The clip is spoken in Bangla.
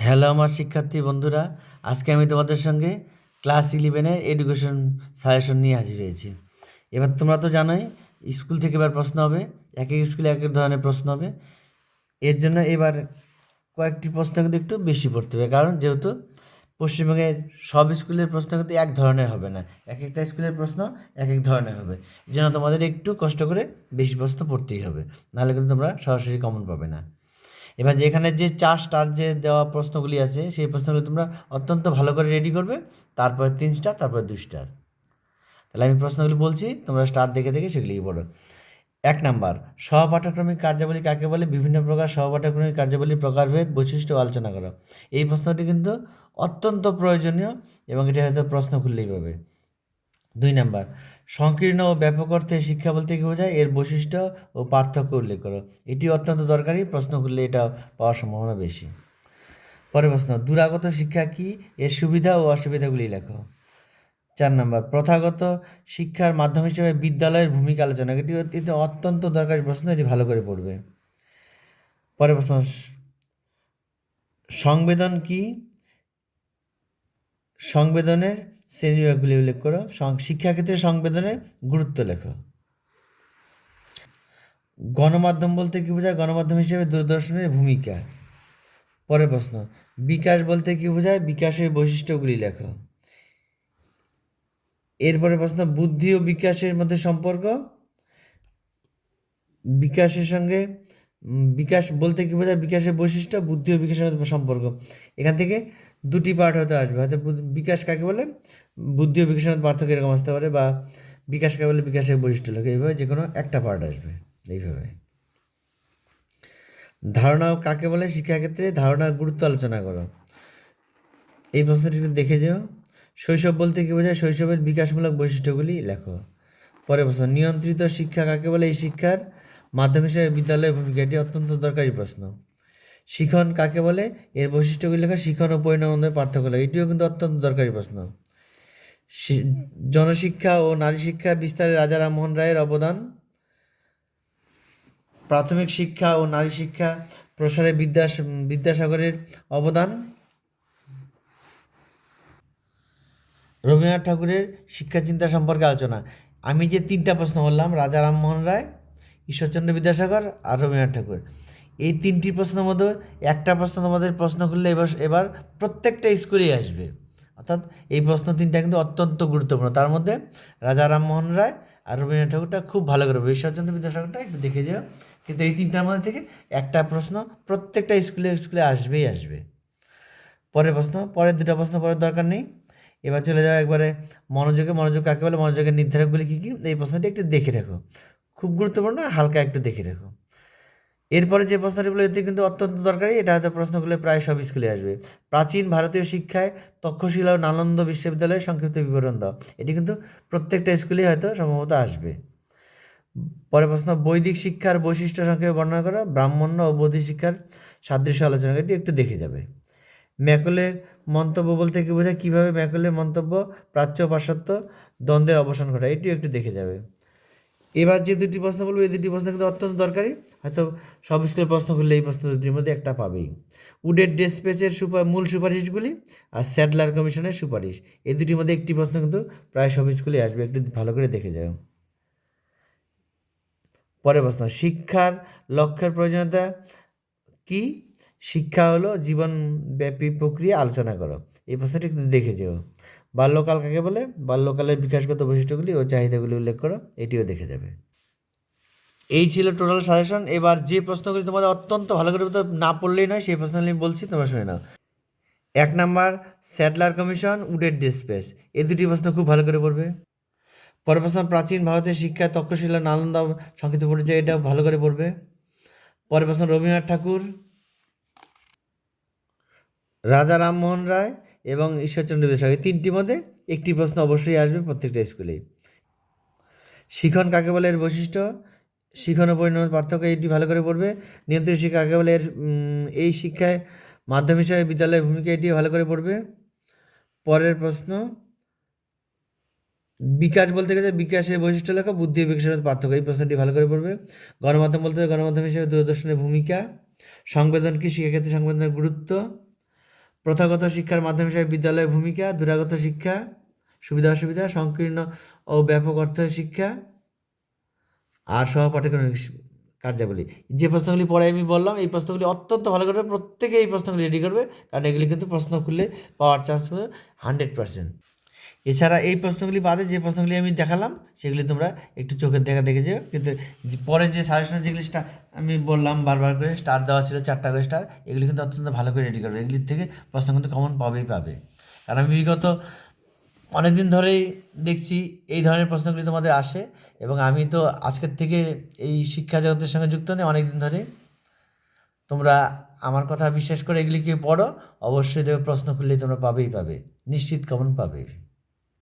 হ্যালো আমার শিক্ষার্থী বন্ধুরা, আজকে আমি তোমাদের সঙ্গে ক্লাস ইলেভেনের এডুকেশন সাজেশন নিয়ে হাজির হয়েছি। এবার তোমরা তো জানোই, স্কুল থেকে এবার প্রশ্ন হবে, এক এক স্কুলে এক এক ধরনের প্রশ্ন হবে। এর জন্য এবার কয়েকটি প্রশ্ন কিন্তু একটু বেশি পড়তে হবে, কারণ যেহেতু পশ্চিমবঙ্গের সব স্কুলের প্রশ্ন কিন্তু এক ধরনের হবে না। এক একটা স্কুলের প্রশ্ন এক এক ধরনের হবে। এই জন্য তোমাদের একটু কষ্ট করে বেশি প্রশ্ন পড়তেই হবে, নাহলে কিন্তু তোমরা সরাসরি কমন পাবে না। এবার যেখানে যে চার স্টার যে দেওয়া প্রশ্নগুলি আছে, সেই প্রশ্নগুলি তোমরা অত্যন্ত ভালো করে রেডি করবে, তারপরে তিন স্টার তারপরে দুই স্টার তাহলে আমি প্রশ্নগুলি বলছি, তোমরা স্টার দেখে দেখে সেগুলি পড়ো। এক নাম্বার সহপাঠক্রমিক কার্যাবলী কাকে বলে? বিভিন্ন প্রকার সহপাঠক্রমিক কার্যাবলী প্রকারভেদ বৈশিষ্ট্য আলোচনা করো। এই প্রশ্নটি কিন্তু অত্যন্ত প্রয়োজনীয় এবং এটি হয়তো প্রশ্ন খুললেই পাবে। দুই নাম্বার, সংকীর্ণ ও ব্যাপক অর্থে শিক্ষা বলতে কী বোঝায়? এর বৈশিষ্ট্য ও পার্থক্য উল্লেখ করো। এটি অত্যন্ত দরকারি, প্রশ্ন করলে এটা পাওয়ার সম্ভাবনা বেশি। পরের প্রশ্ন, দূরাগত শিক্ষা কি? এর সুবিধা ও অসুবিধাগুলি লেখো। চার নাম্বার, প্রথাগত শিক্ষার মাধ্যম হিসেবে বিদ্যালয়ের ভূমিকা আলোচনা। এটি এটি অত্যন্ত দরকারি প্রশ্ন, এটি ভালো করে পড়বে। পরের প্রশ্ন, সংবেদন কি? সংবেদনের শ্রেণীবিভাগগুলি উল্লেখ করো। শিক্ষাক্ষেত্রে সংবেদনের গুরুত্ব লেখো। গণমাধ্যম বলতে কি বোঝায়? গণমাধ্যম হিসেবে দূরদর্শনের ভূমিকা। পরের প্রশ্ন, বিকাশ বলতে কি বোঝায়? বিকাশের বৈশিষ্ট্যগুলি লেখো। এরপরে প্রশ্ন, বুদ্ধি ও বিকাশের মধ্যে সম্পর্ক? বিকাশের সঙ্গে বিকাশ বলতে কি বোঝায়? বিকাশের বৈশিষ্ট্য, বুদ্ধি ও বিকাশের মধ্যে সম্পর্ক। এখান থেকে দুটি পার্ট হতে আসবে। হয়তো বিকাশ কাকে বলে? বুদ্ধি ও বিকাশের মধ্যে পার্থক্য এরকম আসতে পারে বা বিকাশ কাকে বলে? বিকাশের বৈশিষ্ট্য লোক। এইভাবে যে কোনো একটা পার্ট আসবে। এইভাবে। ধারণা কাকে বলে? শিক্ষাক্ষেত্রে ধারণার গুরুত্ব আলোচনা করো। এই প্রশ্নটি দেখে যেও। শৈশব বলতে কী বোঝায়? শৈশবের বিকাশমূলক বৈশিষ্ট্যগুলি লেখো। পরে প্রশ্ন, নিয়ন্ত্রিত শিক্ষা কাকে বলে? এই শিক্ষার মাধ্যম হিসেবে বিদ্যালয়ের ভূমিকা এটি অত্যন্ত দরকারি প্রশ্ন। শিখন কাকে বলে? এর বৈশিষ্ট্যগুলি লেখা শিখন ও পরিণাম মধ্যে পার্থক্য লেখা। এটিও কিন্তু অত্যন্ত দরকারি প্রশ্ন। জনশিক্ষা ও নারী শিক্ষা বিস্তারে রাজা রামমোহন রায়ের অবদান। প্রাথমিক শিক্ষা ও নারী শিক্ষা প্রসারে বিদ্যাস, বিদ্যাসাগরের অবদান। রবীন্দ্রনাথ ঠাকুরের শিক্ষা চিন্তা সম্পর্কে আলোচনা। আমি যে তিনটা প্রশ্ন বললাম রাজা রামমোহন রায়, ঈশ্বরচন্দ্র বিদ্যাসাগর আর রবীন্দ্রনাথ ঠাকুর। এই তিনটি প্রশ্নের মধ্যে একটা প্রশ্ন তোমাদের প্রশ্ন করলে এবার এবার প্রত্যেকটা স্কুলেই আসবে। অর্থাৎ এই প্রশ্ন তিনটা কিন্তু অত্যন্ত গুরুত্বপূর্ণ। তার মধ্যে রাজা রামমোহন রায় আর রবীন্দ্রনাথ ঠাকুরটা খুব ভালো করে ঈশ্বরচন্দ্র বিদ্যাসাগরটা একটু দেখে যাও। কিন্তু এই তিনটার মধ্যে থেকে একটা প্রশ্ন প্রত্যেকটা স্কুলে স্কুলে আসবেই আসবে। পরের প্রশ্ন, পরের দুটো প্রশ্ন পরের দরকার নেই। এবার চলে যাও একবারে মনোযোগে, মনোযোগ কাকে বলে, মনোযোগের নির্ধারকগুলি কী কী? এই প্রশ্নটি একটু দেখে রাখো। খুব গুরুত্বপূর্ণ, হালকা একটু দেখে রাখো। এরপরে যে প্রশ্নটিগুলো এতে কিন্তু অত্যন্ত দরকারি, এটা হয়তো প্রশ্নগুলো প্রায় সব স্কুলে আসবে। প্রাচীন ভারতীয় শিক্ষায় তক্ষশিলা ও নালন্দ বিশ্ববিদ্যালয়ের সংক্ষিপ্ত বিবরণ দাও। এটি কিন্তু প্রত্যেকটা স্কুলেই হয়তো সম্ভবত আসবে। পরে প্রশ্ন, বৈদিক শিক্ষার বৈশিষ্ট্য সংক্ষেপে বর্ণনা করা। ব্রাহ্মণ্য ও বৌদ্ধিক শিক্ষার সাদৃশ্য আলোচনা এটি একটু দেখে যাবে। ম্যাকলের মন্তব্য বলতে কি বোঝায়? কীভাবে ম্যাকলের মন্তব্য প্রাচ্য পাশ্চাত্য দ্বন্দ্বের অবসান ঘটায়? এটিও একটু দেখে যাবে। এবার যে দুটি প্রশ্ন বলব, এই দুটি প্রশ্ন কিন্তু অত্যন্ত দরকারি। হয়তো সব স্কুলের প্রশ্ন করলে এই প্রশ্ন দুটির মধ্যে একটা পাবেই। উডের ডেসপেচের সুপার, মূল সুপারিশগুলি আর স্যাডলার কমিশনের সুপারিশ। এই দুটির মধ্যে একটি প্রশ্ন কিন্তু প্রায় সব স্কুলে আসবে। একটু ভালো করে দেখে যাও। পরের প্রশ্ন, শিক্ষার লক্ষ্যের প্রয়োজনীয়তা কি? শিক্ষা হলো জীবনব্যাপী প্রক্রিয়া, আলোচনা করো। এই প্রশ্নটি একটু দেখে যেও। বাল্যকাল কাকে বলে? বাল্যকালের বিকাশগত বৈশিষ্ট্যগুলি ও চাহিদাগুলি উল্লেখ করো, এটিও দেখে যাবে। এই ছিল টোটাল সাজেশন এবার যে প্রশ্নগুলি তোমাদের অত্যন্ত ভালো করে না পড়লেই নয়, সেই প্রশ্নগুলি আমি বলছি, তোমরা শুনে নাও। এক নাম্বার স্যাটলার কমিশন উডের ডিসপেস এই দুটি প্রশ্ন খুব ভালো করে পড়বে। পরের প্রশ্ন, প্রাচীন ভারতের শিক্ষা, তক্ষশিলা, নালন্দা, সংক্ষিপ্ত পরিচয় এটা ভালো করে পড়বে। পরের প্রশ্ন, রবীন্দ্রনাথ ঠাকুর। রাজা রামমোহন রায় এবং ঈশ্বরচন্দ্র বিদ্যাসাগর এই তিনটির মধ্যে একটি প্রশ্ন অবশ্যই আসবে প্রত্যেকটা স্কুলেই। শিখন কাকে বলে এর বৈশিষ্ট্য? শিখন ও পরিণত পার্থক্য এটি ভালো করে পড়বে। নিয়ন্ত্রিত শিক্ষা কাকে বলে এর এই শিক্ষায় মাধ্যম হিসাবে বিদ্যালয়ের ভূমিকা এটি ভালো করে পড়বে। পরের প্রশ্ন, বিকাশ বলতে গেলে বিকাশের বৈশিষ্ট্য লেখা, বুদ্ধি বিকাশের পার্থক্য, এই প্রশ্নটি ভালো করে পড়বে। গণমাধ্যম বলতে গেলে গণমাধ্যম হিসেবে দূরদর্শনের ভূমিকা, সংবেদন কি শিক্ষাক্ষেত্রে সংবেদনের গুরুত্ব প্রথাগত শিক্ষার মাধ্যম হিসেবে বিদ্যালয়ের ভূমিকা, দূরাগত শিক্ষা, সুবিধা অসুবিধা, সংকীর্ণ ও ব্যাপক অর্থ শিক্ষা আর সহপাঠক্রমিক পাঠ্যক্রম কার্যাবলী। যে প্রশ্নগুলি পরে আমি বললাম, এই প্রশ্নগুলি অত্যন্ত ভালো করবে, প্রত্যেকে এই প্রশ্নগুলি রেডি করবে, কারণ এগুলি কিন্তু প্রশ্ন খুললে পাওয়ার চান্স হান্ড্রেড পার্সেন্ট এছাড়া এই প্রশ্নগুলি বাদে যে প্রশ্নগুলি আমি দেখালাম, সেগুলি তোমরা একটু চোখের দেখা দেখে যাও। কিন্তু পরে যে সাজেশন যেগুলি আমি বললাম বারবার করে স্টার দেওয়া ছিল চারটা করে স্টার এগুলি কিন্তু অত্যন্ত ভালো করে রেডি করবে। এগুলির থেকে প্রশ্ন কিন্তু কমন পাবেই পাবে। কারণ আমি বিগত অনেকদিন ধরেই দেখছি এই ধরনের প্রশ্নগুলি তোমাদের আসে এবং আমি তো আজকের থেকে এই শিক্ষা জগতের সঙ্গে যুক্ত নেই অনেক দিন ধরে। তোমরা আমার কথা বিশ্বাস করে এগুলিকে পড়ো, অবশ্যই দেখবে প্রশ্ন খুললেই তোমরা পাবেই পাবে, নিশ্চিত কমন পাবে।